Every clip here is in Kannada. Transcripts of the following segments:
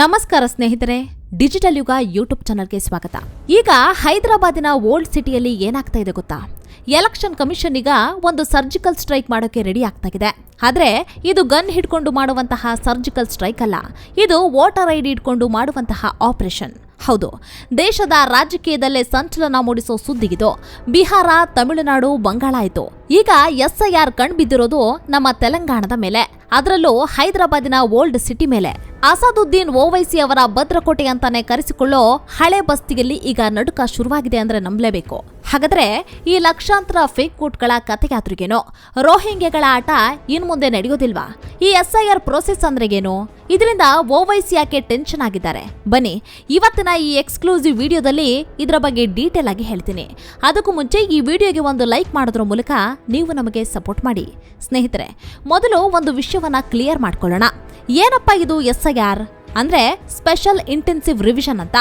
ನಮಸ್ಕಾರ ಸ್ನೇಹಿತರೆ, ಡಿಜಿಟಲ್ ಯುಗ ಯೂಟ್ಯೂಬ್ ಚಾನಲ್ಗೆ ಸ್ವಾಗತ. ಈಗ ಹೈದರಾಬಾದಿನ ಓಲ್ಡ್ ಸಿಟಿಯಲ್ಲಿ ಏನಾಗ್ತಾ ಇದೆ ಗೊತ್ತಾ? ಎಲೆಕ್ಷನ್ ಕಮಿಷನ್ ಈಗ ಒಂದು ಸರ್ಜಿಕಲ್ ಸ್ಟ್ರೈಕ್ ಮಾಡೋಕೆ ರೆಡಿ ಆಗ್ತಾ ಇದೆ. ಆದರೆ ಇದು ಗನ್ ಹಿಡ್ಕೊಂಡು ಮಾಡುವಂತಹ ಸರ್ಜಿಕಲ್ ಸ್ಟ್ರೈಕ್ ಅಲ್ಲ. ಇದು ವೋಟರ್ ಐಡಿ ಹಿಡ್ಕೊಂಡು ಮಾಡುವಂತಹ ಆಪರೇಷನ್. ಹೌದು, ದೇಶದ ರಾಜಕೀಯದಲ್ಲೇ ಸಂಚಲನ ಮೂಡಿಸೋ ಸುದ್ದಿಗಿದು. ಬಿಹಾರ, ತಮಿಳುನಾಡು, ಬಂಗಾಳ ಆಯಿತು. ಈಗ ಎಸ್ಐಆರ್ ಕಣ್ಬಿದ್ದಿರೋದು ನಮ್ಮ ತೆಲಂಗಾಣದ ಮೇಲೆ. ಅದರಲ್ಲೂ ಹೈದರಾಬಾದಿನ ಓಲ್ಡ್ ಸಿಟಿ ಮೇಲೆ. ಅಸಾದುದ್ದೀನ್ ಓವೈಸಿ ಅವರ ಭದ್ರಕೋಟೆ ಅಂತಾನೆ ಕರೆಸಿಕೊಳ್ಳೋ ಹಳೆ ಬಸ್ತಿಯಲ್ಲಿ ಈಗ ನಡುಕ ಶುರುವಾಗಿದೆ ಅಂದ್ರೆ ನಂಬಲೇಬೇಕು. ಹಾಗಾದ್ರೆ ಈ ಲಕ್ಷಾಂತರ ಫೇಕ್ ಕೋಟ್ಗಳ ಕಥೆಯಾದ್ರಿಗೇನೋ ರೋಹಿಂಗ್ಯಗಳ ಆಟ ಇನ್ ಮುಂದೆ ನಡೆಯೋದಿಲ್ವಾ? ಈ ಎಸ್ಐಆರ್ ಪ್ರೋಸೆಸ್ ಅಂದ್ರೆಗೇನು? ಇದರಿಂದ ಓವೈಸಿ ಯಾಕೆ ಟೆನ್ಷನ್ ಆಗಿದ್ದಾರೆ? ಬನ್ನಿ, ಇವತ್ತಿನ ಈ ಎಕ್ಸ್ಕ್ಲೂಸಿವ್ ವಿಡಿಯೋದಲ್ಲಿ ಇದರ ಬಗ್ಗೆ ಡೀಟೇಲ್ ಆಗಿ ಹೇಳ್ತೀನಿ. ಅದಕ್ಕೂ ಮುಂಚೆ ಈ ವಿಡಿಯೋಗೆ ಒಂದು ಲೈಕ್ ಮಾಡೋದ್ರ ಮೂಲಕ ನೀವು ನಮಗೆ ಸಪೋರ್ಟ್ ಮಾಡಿ. ಸ್ನೇಹಿತರೆ, ಮೊದಲು ಒಂದು ವಿಷಯವನ್ನ ಕ್ಲಿಯರ್ ಮಾಡ್ಕೊಳ್ಳೋಣ. ಏನಪ್ಪ ಇದು ಎಸ್ ಐ ಆರ್ ಅಂದ್ರೆ ಸ್ಪೆಷಲ್ ಇಂಟೆನ್ಸಿವ್ ರಿವಿಷನ್ ಅಂತ.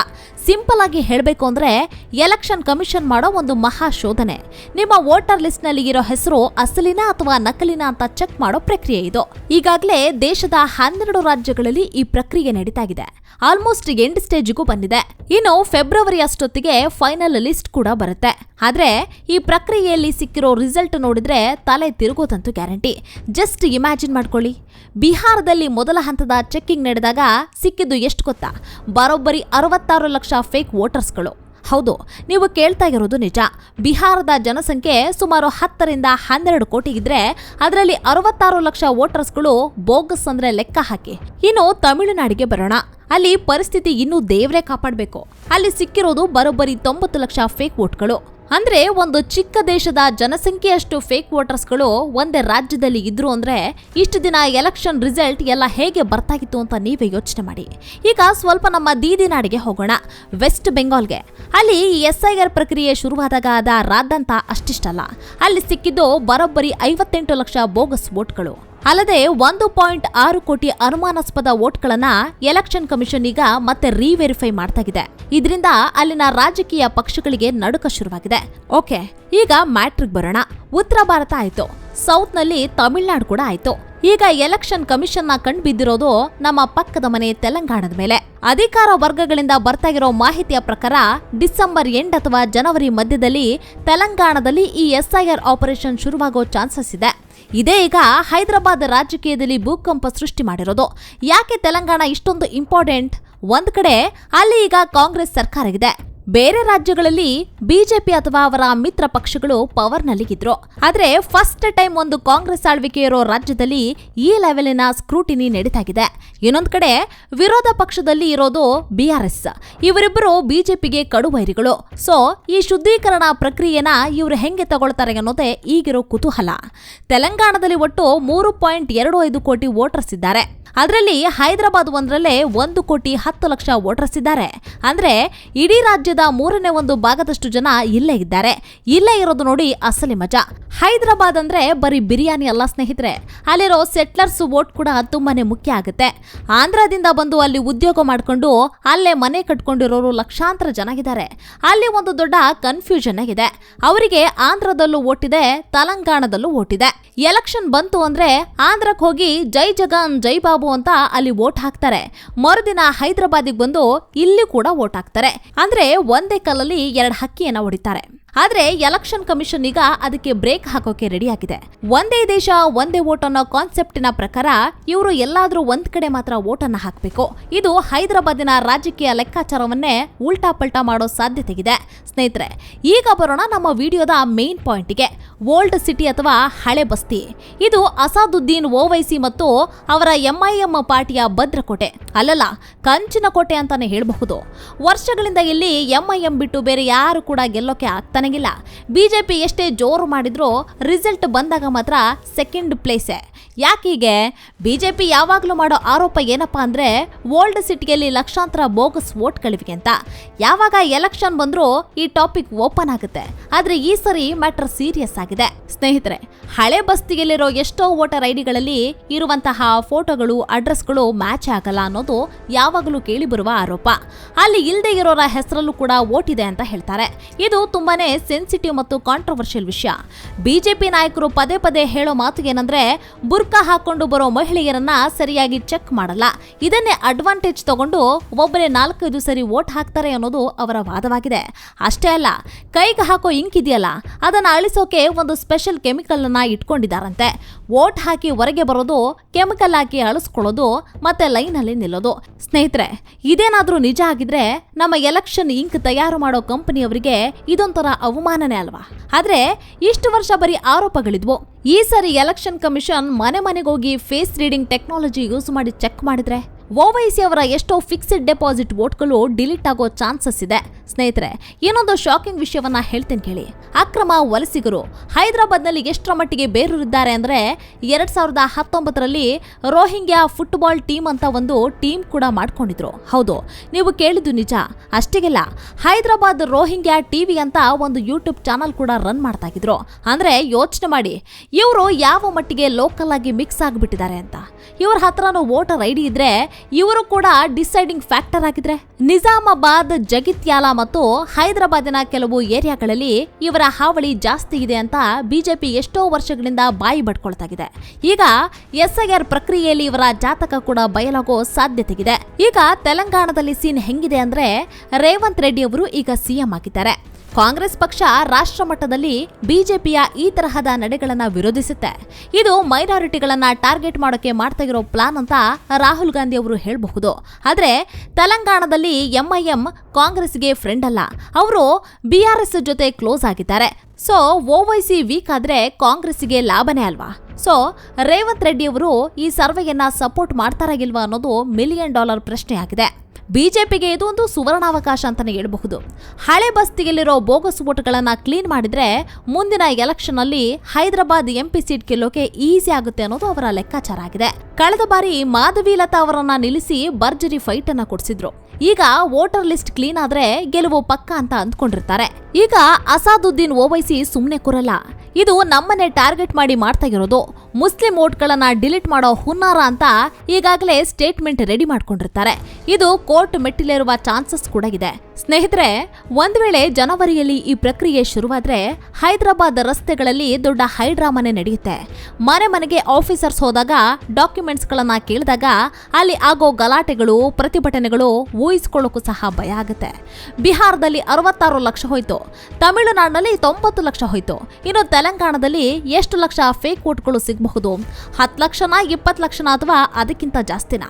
ಸಿಂಪಲ್ ಆಗಿ ಹೇಳಬೇಕು ಅಂದ್ರೆ ಎಲೆಕ್ಷನ್ ಕಮಿಷನ್ ಮಾಡೋ ಒಂದು ಮಹಾ ಶೋಧನೆ. ನಿಮ್ಮ ವೋಟರ್ ಲಿಸ್ಟ್ನಲ್ಲಿ ಇರೋ ಹೆಸರು ಅಸಲಿನ ಅಥವಾ ನಕಲಿನ ಅಂತ ಚೆಕ್ ಮಾಡೋ ಪ್ರಕ್ರಿಯೆ ಇದು. ಈಗಾಗಲೇ ದೇಶದ ಹನ್ನೆರಡು ರಾಜ್ಯಗಳಲ್ಲಿ ಈ ಪ್ರಕ್ರಿಯೆ ನಡೀತಾ ಇದೆ ಆಲ್ಮೋಸ್ಟ್ ಎಂಡ್ ಸ್ಟೇಜ್ಗೂ ಬಂದಿದೆ. ಇನ್ನು ಫೆಬ್ರವರಿ ಅಷ್ಟೊತ್ತಿಗೆ ಫೈನಲ್ ಲಿಸ್ಟ್ ಕೂಡ ಬರುತ್ತೆ. ಆದ್ರೆ ಈ ಪ್ರಕ್ರಿಯೆಯಲ್ಲಿ ಸಿಕ್ಕಿರೋ ರಿಸಲ್ಟ್ ನೋಡಿದ್ರೆ ತಲೆ ತಿರುಗೋದಂತೂ ಗ್ಯಾರಂಟಿ. ಜಸ್ಟ್ ಇಮ್ಯಾಜಿನ್ ಮಾಡ್ಕೊಳ್ಳಿ. ಬಿಹಾರದಲ್ಲಿ ಮೊದಲ ಹಂತದ ಚೆಕ್ಕಿಂಗ್ ನಡೆದಾಗ ಸಿಕ್ಕಿದ್ದು ಎಷ್ಟು ಗೊತ್ತಾ? ಬರೋಬ್ಬರಿ ಅರವತ್ತಾರು ಲಕ್ಷ ಫೇಕ್ ವೋಟರ್ಸ್ಗಳು. ಹೌದು, ನೀವು ಕೇಳ್ತಾ ಇರೋದು ನಿಜ. ಬಿಹಾರದ ಜನಸಂಖ್ಯೆ ಸುಮಾರು ಹತ್ತರಿಂದ ಹನ್ನೆರಡು ಕೋಟಿ ಇದ್ರೆ ಅದರಲ್ಲಿ ಅರವತ್ತಾರು ಲಕ್ಷ ವೋಟರ್ಸ್ಗಳು ಬೋಗಸ್ ಅಂದ್ರೆ ಲೆಕ್ಕ ಹಾಕಿ. ಇನ್ನು ತಮಿಳುನಾಡಿಗೆ ಬರೋಣ. ಅಲ್ಲಿ ಪರಿಸ್ಥಿತಿ ಇನ್ನೂ ದೇವರೇ ಕಾಪಾಡಬೇಕು. ಅಲ್ಲಿ ಸಿಕ್ಕಿರೋದು ಬರೋಬ್ಬರಿ ತೊಂಬತ್ತು ಲಕ್ಷ ಫೇಕ್ ವೋಟ್ಗಳು. ಅಂದ್ರೆ ಒಂದು ಚಿಕ್ಕ ದೇಶದ ಜನಸಂಖ್ಯೆಯಷ್ಟು ಫೇಕ್ ವೋಟರ್ಸ್ಗಳು ಒಂದೇ ರಾಜ್ಯದಲ್ಲಿ ಇದ್ರು ಅಂದ್ರೆ ಇಷ್ಟು ದಿನ ಎಲೆಕ್ಷನ್ ರಿಸಲ್ಟ್ ಎಲ್ಲ ಹೇಗೆ ಬರ್ತಾಗಿತ್ತು ಅಂತ ನೀವೇ ಯೋಚನೆ ಮಾಡಿ. ಈಗ ಸ್ವಲ್ಪ ನಮ್ಮ ದೀದಿ ನಾಡಿಗೆ ಹೋಗೋಣ. ವೆಸ್ಟ್ ಬೆಂಗಾಲ್ಗೆ ಅಲ್ಲಿ ಎಸ್ ಐ ಪ್ರಕ್ರಿಯೆ ಶುರುವಾದಾಗ ಅದ ರಾದಂತ ಅಷ್ಟಿಷ್ಟಲ್ಲ. ಅಲ್ಲಿ ಸಿಕ್ಕಿದ್ದು ಬರೋಬ್ಬರಿ ಐವತ್ತೆಂಟು ಲಕ್ಷ ಬೋಗಸ್ ವೋಟ್ಗಳು ಅಲ್ಲದೆ ಒಂದು ಪಾಯಿಂಟ್ ಆರು ಕೋಟಿ ಅನುಮಾನಾಸ್ಪದ ವೋಟ್ಗಳನ್ನ ಎಲೆಕ್ಷನ್ ಕಮಿಷನ್ ಈಗ ಮತ್ತೆ ರೀವೆರಿಫೈ ಮಾಡ್ತಾಗಿದೆ. ಇದರಿಂದ ಅಲ್ಲಿನ ರಾಜಕೀಯ ಪಕ್ಷಗಳಿಗೆ ನಡುಕ ಶುರುವಾಗಿದೆ. ಓಕೆ, ಈಗ ಮ್ಯಾಟ್ರಿಕ್ ಬರೋಣ. ಉತ್ತರ ಭಾರತ ಆಯ್ತು. ಸೌತ್ನಲ್ಲಿ ತಮಿಳ್ನಾಡು ಕೂಡ ಆಯ್ತು. ಈಗ ಎಲೆಕ್ಷನ್ ಕಮಿಷನ್ನ ಕಂಡುಬಿದ್ದಿರೋದು ನಮ್ಮ ಪಕ್ಕದ ಮನೆ ತೆಲಂಗಾಣದ ಮೇಲೆ. ಅಧಿಕಾರ ವರ್ಗಗಳಿಂದ ಬರ್ತಾ ಇರೋ ಮಾಹಿತಿಯ ಪ್ರಕಾರ ಡಿಸೆಂಬರ್ ಎಂಡ್ ಅಥವಾ ಜನವರಿ ಮಧ್ಯದಲ್ಲಿ ತೆಲಂಗಾಣದಲ್ಲಿ ಈ ಎಸ್ಐಆರ್ ಆಪರೇಷನ್ ಶುರುವಾಗೋ ಚಾನ್ಸಸ್ ಇದೆ. ಇದೇ ಈಗ ಹೈದರಾಬಾದ್ ರಾಜಕೀಯದಲ್ಲಿ ಭೂಕಂಪ ಸೃಷ್ಟಿ ಮಾಡಿರೋದು. ಯಾಕೆ ತೆಲಂಗಾಣ ಇಷ್ಟೊಂದು ಇಂಪಾರ್ಟೆಂಟ್ ಒಂದ್ ಕಡೆ ಅಲ್ಲಿ ಈಗ ಕಾಂಗ್ರೆಸ್ ಸರ್ಕಾರ ಇದೆ ಬೇರೆ ರಾಜ್ಯಗಳಲ್ಲಿ ಬಿಜೆಪಿ ಅಥವಾ ಅವರ ಮಿತ್ರ ಪಕ್ಷಗಳು ಪವರ್ನಲ್ಲಿ ಇದ್ರು ಆದ್ರೆ ಫಸ್ಟ್ ಟೈಮ್ ಒಂದು ಕಾಂಗ್ರೆಸ್ ಆಳ್ವಿಕೆ ಇರೋ ರಾಜ್ಯದಲ್ಲಿ ಈ ಲೆವೆಲಿನ ಸ್ಕ್ರೂಟಿನಿ ನಡೀತಾಗಿದೆ. ಇನ್ನೊಂದ್ ಕಡೆ ವಿರೋಧ ಪಕ್ಷದಲ್ಲಿ ಇರೋದು ಬಿಆರ್ಎಸ್ ಇವರಿಬ್ಬರು ಬಿಜೆಪಿಗೆ ಕಡುವೈರಿಗಳು. ಸೊ ಈ ಶುದ್ಧೀಕರಣ ಪ್ರಕ್ರಿಯೆನ ಇವರು ಹೆಂಗೆ ತಗೊಳ್ತಾರೆ ಅನ್ನೋದೇ ಈಗಿರೋ ಕುತೂಹಲ. ತೆಲಂಗಾಣದಲ್ಲಿ ಒಟ್ಟು ಮೂರು ಪಾಯಿಂಟ್ ಎರಡು ಐದು ಕೋಟಿ ವೋಟರ್ಸ್ ಇದ್ದಾರೆ. ಅದರಲ್ಲಿ ಹೈದರಾಬಾದ್ ಒಂದರಲ್ಲೇ ಒಂದು ಕೋಟಿ ಹತ್ತು ಲಕ್ಷ ವೋಟರ್ಸ್ ಇದ್ದಾರೆ ಅಂದ್ರೆ ಇಡೀ ರಾಜ್ಯದ ಮೂರನೇ ಒಂದು ಭಾಗದಷ್ಟು ಜನ ಇಲ್ಲೇ ಇದ್ದಾರೆ. ಇಲ್ಲೇ ಇರೋದು ನೋಡಿ ಅಸಲಿ ಮಜಾ. ಹೈದರಾಬಾದ್ ಅಂದ್ರೆ ಬರೀ ಬಿರಿಯಾನಿ ಅಲ್ಲ ಸ್ನೇಹಿತರೆ. ಅಲ್ಲಿರೋ ಸೆಟ್ಲರ್ಸ್ ವೋಟ್ ಕೂಡ ತುಂಬಾನೇ ಮುಖ್ಯ ಆಗುತ್ತೆ. ಆಂಧ್ರದಿಂದ ಬಂದು ಅಲ್ಲಿ ಉದ್ಯೋಗ ಮಾಡ್ಕೊಂಡು ಅಲ್ಲೇ ಮನೆ ಕಟ್ಕೊಂಡಿರೋರು ಲಕ್ಷಾಂತರ ಜನ ಇದ್ದಾರೆ. ಅಲ್ಲಿ ಒಂದು ದೊಡ್ಡ ಕನ್ಫ್ಯೂಷನ್ ಆಗಿದೆ. ಅವರಿಗೆ ಆಂಧ್ರದಲ್ಲೂ ಓಟಿದೆ ತೆಲಂಗಾಣದಲ್ಲೂ ಓಟಿದೆ ಎಲೆಕ್ಷನ್ ಬಂತು ಅಂದ್ರೆ ಆಂಧ್ರಕ್ಕೆ ಹೋಗಿ ಜೈ ಜಗನ್, ಜೈ ಬಾಬು ಅಂತ ಅಲ್ಲಿ ವೋಟ್ ಹಾಕ್ತಾರೆ. ಮರುದಿನ ಹೈದರಾಬಾದಿಗೆ ಬಂದು ಇಲ್ಲಿ ಕೂಡ ವೋಟ್ ಹಾಕ್ತಾರೆ. ಅಂದ್ರೆ ಒಂದೇ ಕಲ್ಲಲ್ಲಿ ಎರಡು ಹಕ್ಕಿಯನ್ನ ಹೊಡಿತಾರೆ. ಆದ್ರೆ ಎಲೆಕ್ಷನ್ ಕಮಿಷನ್ ಈಗ ಅದಕ್ಕೆ ಬ್ರೇಕ್ ಹಾಕೋಕೆ ರೆಡಿ ಆಗಿದೆ. ಒಂದೇ ದೇಶ, ಒಂದೇ ವೋಟ್ ಅನ್ನೋ ಕಾನ್ಸೆಪ್ಟಿನ ಪ್ರಕಾರ ಇವರು ಎಲ್ಲಾದ್ರೂ ಒಂದ್ ಕಡೆ ಮಾತ್ರ ವೋಟ್ ಅನ್ನ ಹಾಕಬೇಕು. ಇದು ಹೈದರಾಬಾದಿನ ರಾಜಕೀಯ ಲೆಕ್ಕಾಚಾರವನ್ನೇ ಉಲ್ಟಾ ಪಲ್ಟಾ ಮಾಡೋ ಸಾಧ್ಯತೆ ಇದೆ ಸ್ನೇಹಿತರೆ, ಈಗ ಬರೋಣ ನಮ್ಮ ವಿಡಿಯೋದ ಮೇನ್ ಪಾಯಿಂಟ್ಗೆ ಓಲ್ಡ್ ಸಿಟಿ ಅಥವಾ ಹಳೆ ಬಸ್ತಿ. ಇದು ಅಸಾದುದ್ದೀನ್ ಓವೈಸಿ ಮತ್ತು ಅವರ ಎಂಐಎಂ ಪಾರ್ಟಿಯ ಭದ್ರಕೋಟೆ. ಅಲ್ಲಲ್ಲ, ಕಂಚಿನ ಕೋಟೆ ಅಂತಾನೆ ಹೇಳಬಹುದು. ವರ್ಷಗಳಿಂದ ಇಲ್ಲಿ ಎಂಐಎಂ ಬಿಟ್ಟು ಬೇರೆ ಯಾರು ಕೂಡ ಗೆಲ್ಲೋಕೆ ಆಗ್ತಾನೆಗಿಲ್ಲ ಬಿಜೆಪಿ ಎಷ್ಟೇ ಜೋರು ಮಾಡಿದ್ರೂ ರಿಸಲ್ಟ್ ಬಂದಾಗ ಮಾತ್ರ ಸೆಕೆಂಡ್ ಪ್ಲೇಸೇ. ಯಾಕೀಗೆ? ಬಿಜೆಪಿ ಯಾವಾಗಲೂ ಮಾಡೋ ಆರೋಪ ಏನಪ್ಪ ಅಂದರೆ ಓಲ್ಡ್ ಸಿಟಿಯಲ್ಲಿ ಲಕ್ಷಾಂತರ ಬೋಗಸ್ ವೋಟ್ಗಳಿವೆ ಅಂತ. ಯಾವಾಗ ಎಲೆಕ್ಷನ್ ಬಂದರೂ ಈ ಟಾಪಿಕ್ ಓಪನ್ ಆಗುತ್ತೆ. ಆದರೆ ಈ ಸರಿ ಮ್ಯಾಟರ್ ಸೀರಿಯಸ್ ಆಗಿದೆ. ಸ್ನೇಹಿತರೆ, ಹಳೆ ಬಸ್ತಿಯಲ್ಲಿರೋ ಎಷ್ಟೋ ವೋಟರ್ ಐಡಿಗಳಲ್ಲಿ ಇರುವಂತಹ ಫೋಟೋಗಳು, ಅಡ್ರೆಸ್ಗಳು ಮ್ಯಾಚ್ ಆಗಲ್ಲ ಅನ್ನೋದು ಯಾವಾಗಲೂ ಕೇಳಿಬರುವ ಆರೋಪ. ಅಲ್ಲಿ ಇಲ್ಲದೆ ಇರೋರ ಹೆಸರಲ್ಲೂ ಕೂಡ ವೋಟ್ ಇದೆ ಅಂತ ಹೇಳ್ತಾರೆ. ಇದು ತುಂಬಾನೇ ಸೆನ್ಸಿಟಿವ್ ಮತ್ತು ಕಾಂಟ್ರವರ್ಷಿಯಲ್ ವಿಷಯ. ಬಿಜೆಪಿ ನಾಯಕರು ಪದೇ ಪದೇ ಹೇಳೋ ಮಾತು ಏನಂದ್ರೆ ಬುರ್ಕಾ ಹಾಕೊಂಡು ಬರೋ ಮಹಿಳೆಯರನ್ನ ಸರಿಯಾಗಿ ಚೆಕ್ ಮಾಡಲ್ಲ. ಇದನ್ನೇ ಅಡ್ವಾಂಟೇಜ್ ತಗೊಂಡು ಒಬ್ಬರೇ ನಾಲ್ಕೈದು ಸರಿ ವೋಟ್ ಹಾಕ್ತಾರೆ ಅನ್ನೋದು ಅವರ ವಾದವಾಗಿದೆ. ಅಷ್ಟೇ ಅಲ್ಲ, ಕೈಗೆ ಹಾಕೋ ಇಂಕ್ ಇದೆಯಲ್ಲ, ಅದನ್ನ ಅಳಿಸೋಕೆ ಒಂದು ಸ್ಪೆಷಲ್ ಕೆಮಿಕಲ್ ಅನ್ನ ಇಟ್ಕೊಂಡಿದ್ದಾರಂತೆ. ವೋಟ್ ಹಾಕಿ ಹೊರಗೆ ಬರೋದು, ಕೆಮಿಕಲ್ ಹಾಕಿ ಅಳಿಸ್ಕೊಳ್ಳೋದು, ಮತ್ತೆ ಲೈನ್ ಅಲ್ಲಿ ನಿಲ್ಲೋದು. ಸ್ನೇಹಿತರೆ, ಇದೇನಾದ್ರೂ ನಿಜ ಆಗಿದ್ರೆ ನಮ್ಮ ಎಲೆಕ್ಷನ್ ಇಂಕ್ ತಯಾರು ಮಾಡೋ ಕಂಪನಿಯವರಿಗೆ ಇದೊಂಥರ ಅವಮಾನನೇ ಅಲ್ವಾ? ಆದ್ರೆ, ಇಷ್ಟು ವರ್ಷ ಬರೀ ಆರೋಪಗಳಿದ್ವು. ಈ ಸರಿ ಎಲೆಕ್ಷನ್ ಕಮಿಷನ್ ಮನೆ ಮನೆಗೋಗಿ ಫೇಸ್ ರೀಡಿಂಗ್ ಟೆಕ್ನಾಲಜಿ ಯೂಸ್ ಮಾಡಿ ಚೆಕ್ ಮಾಡಿದ್ರೆ ಓವೈಸಿ ಅವರ ಎಷ್ಟೋ ಫಿಕ್ಸ್ಡ್ ಡೆಪಾಸಿಟ್ ವೋಟ್ಗಳು ಡಿಲೀಟ್ ಆಗೋ ಚಾನ್ಸಸ್ ಇದೆ. ಸ್ನೇಹಿತರೆ, ಏನೊಂದು ಶಾಕಿಂಗ್ ವಿಷಯವನ್ನ ಹೇಳ್ತೇನೆ ಕೇಳಿ. ಅಕ್ರಮ ವಲಸಿಗರು ಹೈದರಾಬಾದ್ನಲ್ಲಿ ಎಷ್ಟರ ಮಟ್ಟಿಗೆ ಬೇರೂರಿದ್ದಾರೆ ಅಂದ್ರೆ ಎರಡ್ ಸಾವಿರದ ಹತ್ತೊಂಬತ್ತರಲ್ಲಿ ರೋಹಿಂಗ್ಯಾ ಫುಟ್ಬಾಲ್ ಟೀಮ್ ಅಂತ ಒಂದು ಟೀಮ್ ಕೂಡ ಮಾಡ್ಕೊಂಡಿದ್ರು. ಹೌದು, ನೀವು ಕೇಳಿದ್ದು ನಿಜ. ಅಷ್ಟೇಗೆಲ್ಲ, ಹೈದರಾಬಾದ್ ರೋಹಿಂಗ್ಯಾ ಟಿವಿ ಅಂತ ಒಂದು ಯೂಟ್ಯೂಬ್ ಚಾನಲ್ ಕೂಡ ರನ್ ಮಾಡ್ತಾ ಇದ್ರು. ಅಂದ್ರೆ ಯೋಚನೆ ಮಾಡಿ, ಇವರು ಯಾವ ಮಟ್ಟಿಗೆ ಲೋಕಲ್ ಆಗಿ ಮಿಕ್ಸ್ ಆಗಿಬಿಟ್ಟಿದ್ದಾರೆ ಅಂತ. ಇವ್ರ ಹತ್ರನೂ ವೋಟರ್ ಐಡಿ ಇದ್ರೆ ಇವರು ಕೂಡ ಡಿಸೈಡಿಂಗ್ ಫ್ಯಾಕ್ಟರ್ ಆಗಿದ್ರೆ. ನಿಜಾಮಾಬಾದ್ ಜಗಿತ್ಯಾಲ ಮತ್ತು ಹೈದರಾಬಾದಿನ ಕೆಲವು ಏರಿಯಾಗಳಲ್ಲಿ ಇವರ ಹಾವಳಿ ಜಾಸ್ತಿ ಇದೆ ಅಂತ ಬಿಜೆಪಿ ಎಷ್ಟೋ ವರ್ಷಗಳಿಂದ ಬಾಯಿ ಬಡ್ಕೊಳ್ತಾಗಿದೆ. ಈಗ ಎಸ್ಐಆರ್ ಪ್ರಕ್ರಿಯೆಯಲ್ಲಿ ಇವರ ಜಾತಕ ಕೂಡ ಬಯಲಾಗೋ ಸಾಧ್ಯತೆಗಿದೆ. ಈಗ ತೆಲಂಗಾಣದಲ್ಲಿ ಸೀನ್ ಹೆಂಗಿದೆ ಅಂದ್ರೆ ರೇವಂತ್ ರೆಡ್ಡಿ ಅವರು ಈಗ ಸಿಎಂ ಆಗಿದ್ದಾರೆ. ಕಾಂಗ್ರೆಸ್ ಪಕ್ಷ ರಾಷ್ಟ್ರ ಮಟ್ಟದಲ್ಲಿ ಬಿಜೆಪಿಯ ಈ ತರಹದ ನಡೆಗಳನ್ನು ವಿರೋಧಿಸುತ್ತೆ. ಇದು ಮೈನಾರಿಟಿಗಳನ್ನ ಟಾರ್ಗೆಟ್ ಮಾಡೋಕೆ ಮಾಡ್ತಾ ಇರೋ ಪ್ಲಾನ್ ಅಂತ ರಾಹುಲ್ ಗಾಂಧಿ ಅವರು ಹೇಳಬಹುದು. ಆದರೆ ತೆಲಂಗಾಣದಲ್ಲಿ ಎಂಐಎಂ ಕಾಂಗ್ರೆಸ್ಗೆ ಫ್ರೆಂಡ್ ಅಲ್ಲ. ಅವರು ಬಿಆರ್ಎಸ್ ಜೊತೆ ಕ್ಲೋಸ್ ಆಗಿದ್ದಾರೆ. ಸೊ ಓವೈಸಿ ವೀಕ್ ಆದ್ರೆ ಕಾಂಗ್ರೆಸ್ಗೆ ಲಾಭನೇ ಅಲ್ವಾ? ಸೊ ರೇವಂತ್ ರೆಡ್ಡಿ ಅವರು ಈ ಸರ್ವೆಯನ್ನ ಸಪೋರ್ಟ್ ಮಾಡ್ತಾರಾಗಿಲ್ವಾ ಅನ್ನೋದು ಮಿಲಿಯನ್ ಡಾಲರ್ ಪ್ರಶ್ನೆ ಆಗಿದೆ ಬಿಜೆಪಿಗೆ ಇದು ಒಂದು ಸುವರ್ಣಾವಕಾಶ ಅಂತಲೇ ಹೇಳಬಹುದು. ಹಳೆ ಬಸ್ತಿಯಲ್ಲಿರೋ ಬೋಗಸ್ ಓಟ್ಗಳನ್ನು ಕ್ಲೀನ್ ಮಾಡಿದರೆ ಮುಂದಿನ ಎಲೆಕ್ಷನ್ ಅಲ್ಲಿ ಹೈದರಾಬಾದ್ ಎಂಪಿ ಸೀಟ್ ಗೆಲ್ಲೋಕೆ ಈಸಿ ಆಗುತ್ತೆ ಅನ್ನೋದು ಅವರ ಲೆಕ್ಕಾಚಾರ ಆಗಿದೆ. ಕಳೆದ ಬಾರಿ ಮಾಧವಿ ಲತಾ ಅವರನ್ನ ನಿಲ್ಲಿಸಿ ಭರ್ಜರಿ ಫೈಟ್ ಅನ್ನ ಕೊಡಿಸಿದ್ರು. ಈಗ ವೋಟರ್ ಲಿಸ್ಟ್ ಕ್ಲೀನ್ ಆದ್ರೆ ಗೆಲುವು ಪಕ್ಕ ಅಂತ ಅಂದ್ಕೊಂಡಿರ್ತಾರೆ. ಈಗ ಅಸಾದುದ್ದೀನ್ ಓವೈಸಿ ಸುಮ್ಮನೆ ಕೂರಲ್ಲ. ಇದು ನಮ್ಮನ್ನೇ ಟಾರ್ಗೆಟ್ ಮಾಡಿ ಮಾಡ್ತಾ ಇರೋದು. ಮುಸ್ಲಿಂ ವೋಟ್ಗಳನ್ನ ಡಿಲೀಟ್ ಮಾಡೋ ಹುನ್ನಾರ ಅಂತ ಈಗಾಗಲೇ ಸ್ಟೇಟ್ಮೆಂಟ್ ರೆಡಿ ಮಾಡ್ಕೊಂಡಿರ್ತಾರೆ. ಇದು ಕೋರ್ಟ್ ಮೆಟ್ಟಿಲೇರುವ ಚಾನ್ಸಸ್ ಕೂಡ ಇದೆ. ಸ್ನೇಹಿತರೆ, ಒಂದ್ ವೇಳೆ ಜನವರಿಯಲ್ಲಿ ಈ ಪ್ರಕ್ರಿಯೆ ಶುರುವಾದ್ರೆ ಹೈದರಾಬಾದ್ ರಸ್ತೆಗಳಲ್ಲಿ ದೊಡ್ಡ ಹೈಡ್ರಾಮನೆ ನಡೆಯುತ್ತೆ. ಮನೆ ಮನೆಗೆ ಆಫೀಸರ್ಸ್ ಹೋದಾಗ ಡಾಕ್ಯುಮೆಂಟ್ಸ್ ಗಳನ್ನ ಕೇಳಿದಾಗ ಅಲ್ಲಿ ಆಗೋ ಗಲಾಟೆಗಳು, ಪ್ರತಿಭಟನೆಗಳು ಊಹಿಸ್ಕೊಳ್ಳೋಕ್ಕೂ ಸಹ ಭಯ ಆಗುತ್ತೆ. ಬಿಹಾರದಲ್ಲಿ ಅರವತ್ತಾರು ಲಕ್ಷ ಹೋಯ್ತು, ತಮಿಳುನಾಡಿನಲ್ಲಿ ತೊಂಬತ್ತು ಲಕ್ಷ ಹೋಯ್ತು. ಇನ್ನು ತೆಲಂಗಾಣದಲ್ಲಿ ಎಷ್ಟು ಲಕ್ಷ ಫೇಕ್ ವೋಟ್ಗಳು ಸಿಗಬಹುದು? ಹತ್ತು ಲಕ್ಷನ, ಇಪ್ಪತ್ತು ಲಕ್ಷನ ಅಥವಾ ಅದಕ್ಕಿಂತ ಜಾಸ್ತಿನ?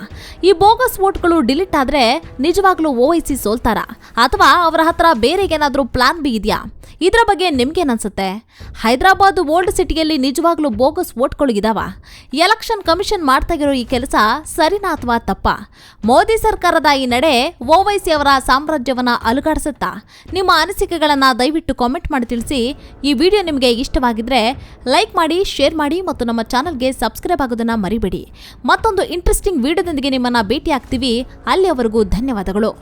ಈ ಬೋಗಸ್ ವೋಟ್ಗಳು ಡಿಲೀಟ್ ಆದ್ರೆ ನಿಜವಾಗ್ಲೂ ಓವೈಸಿ ಸೋಲ್ತಾರಾ? ಅಥವಾ ಅವರ ಹತ್ರ ಬೇರೆ ಏನಾದ್ರೂ ಪ್ಲಾನ್ ಬಿ ಇದೆಯಾ? ಇದರ ಬಗ್ಗೆ ನಿಮ್ಗೇನನ್ಸುತ್ತೆ? ಹೈದರಾಬಾದ್ ಓಲ್ಡ್ ಸಿಟಿಯಲ್ಲಿ ನಿಜವಾಗ್ಲೂ ಬೋಗಸ್ ಓಟ್ಗಳಿದಾವ ಎಲೆಕ್ಷನ್ ಕಮಿಷನ್ ಮಾಡ್ತಾ ಇರೋ ಈ ಕೆಲಸ ಸರಿನಾ ಅಥವಾ ತಪ್ಪಾ? ಮೋದಿ ಸರ್ಕಾರದ ಈ ನಡೆ ಓವೈಸಿ ಅವರ ಸಾಮ್ರಾಜ್ಯವನ್ನ ಅಲುಗಾಡಿಸುತ್ತಾ? ನಿಮ್ಮ ಅನಿಸಿಕೆಗಳನ್ನ ದಯವಿಟ್ಟು ಕಾಮೆಂಟ್ ಮಾಡಿ ತಿಳಿಸಿ. ಈ ವಿಡಿಯೋ ನಿಮಗೆ ಇಷ್ಟವಾಗಿದ್ರೆ ಲೈಕ್ ಮಾಡಿ, ಶೇರ್ ಮಾಡಿ ಮತ್ತು ನಮ್ಮ ಚಾನಲ್ಗೆ ಸಬ್ಸ್ಕ್ರೈಬ್ ಆಗೋದನ್ನ ಮರಿಬೇಡಿ. ಮತ್ತೊಂದು ಇಂಟ್ರೆಸ್ಟಿಂಗ್ ವಿಡಿಯೋದೊಂದಿಗೆ ನಿಮ್ಮನ್ನ ಭೇಟಿ ಆಗ್ತೀವಿ ಅಲ್ಲಿಯವರೆಗೂ ಧನ್ಯವಾದಗಳು.